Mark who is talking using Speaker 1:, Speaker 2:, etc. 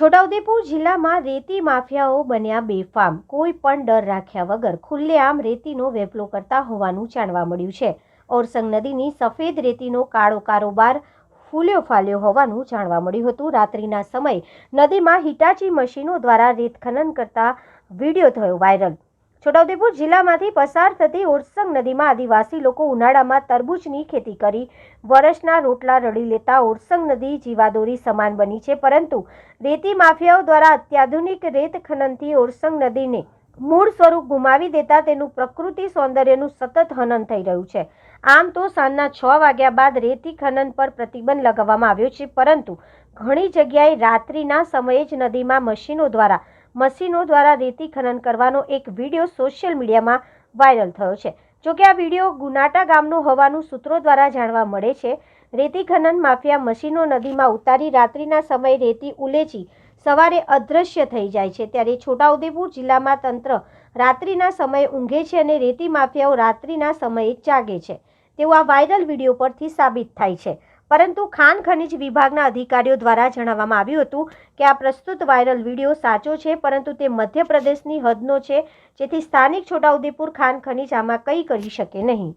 Speaker 1: છોટાઉદેપુર જિલ્લામાં રેતી માફિયાઓ બન્યા બેફામ. કોઈ પણ ડર રાખ્યા વગર ખુલ્લેઆમ રેતીનો વેપલો કરતા હોવાનું જાણવા મળ્યું છે. ઓરસંગ નદીની સફેદ રેતીનો કાળો કારોબાર ફૂલ્યો ફાલ્યો હોવાનું જાણવા મળ્યું હતું. રાત્રિના સમયે નદીમાં હિટાચી મશીનો દ્વારા રેત ખનન કરતા વીડિયો થયો વાયરલ. છોટાઉદેપુર જિલ્લામાંથી પસાર થતી ઓરસંગ નદીમાં આદિવાસી લોકો ઉનાળામાં તરબૂચની ખેતી કરી વરસના રોટલા રડી લેતા ઓરસંગ નદી જીવાદોરી સમાન બની છે, પરંતુ રેતી માફિયાઓ દ્વારા અત્યાધુનિક રેત ખનનથી ઓરસંગ નદીને મૂળ સ્વરૂપ ગુમાવી દેતા તેનું પ્રકૃતિ સૌંદર્યનું સતત હનન થઈ રહ્યું છે. આમ તો સાંજના છ વાગ્યા બાદ રેતી ખનન પર પ્રતિબંધ લગાવવામાં આવ્યો છે, પરંતુ ઘણી જગ્યાએ રાત્રિના સમયે જ નદીમાં મશીનો દ્વારા મશીનો દ્વારા રેતી ખનન કરવાનો એક વીડિયો સોશિયલ મીડિયામાં વાયરલ થયો છે. જોકે આ વીડિયો ગુનાટા ગામનો હોવાનું સૂત્રો દ્વારા જાણવા મળે છે. રેતી ખનન માફિયા મશીનો નદીમાં ઉતારી રાત્રિના સમયે રેતી ઉલેચી સવારે અદૃશ્ય થઈ જાય છે. ત્યારે છોટાઉદેપુર જિલ્લામાં તંત્ર રાત્રિના સમયે ઊંઘે છે અને રેતી માફિયાઓ રાત્રિના સમયે જાગે છે. તેવું આ વાયરલ વીડિયો પરથી સાબિત થાય છે. પરંતુ ખાન ખનિજ વિભાગના અધિકારીઓ દ્વારા જણાવવામાં આવ્યું હતું કે આ પ્રસ્તુત વાયરલ વીડિયો સાચો છે, પરંતુ તે મધ્યપ્રદેશની હદનો છે, જેથી સ્થાનિક છોટાઉદેપુર ખાન ખનિજ આમાં કંઈ કરી શકે નહીં.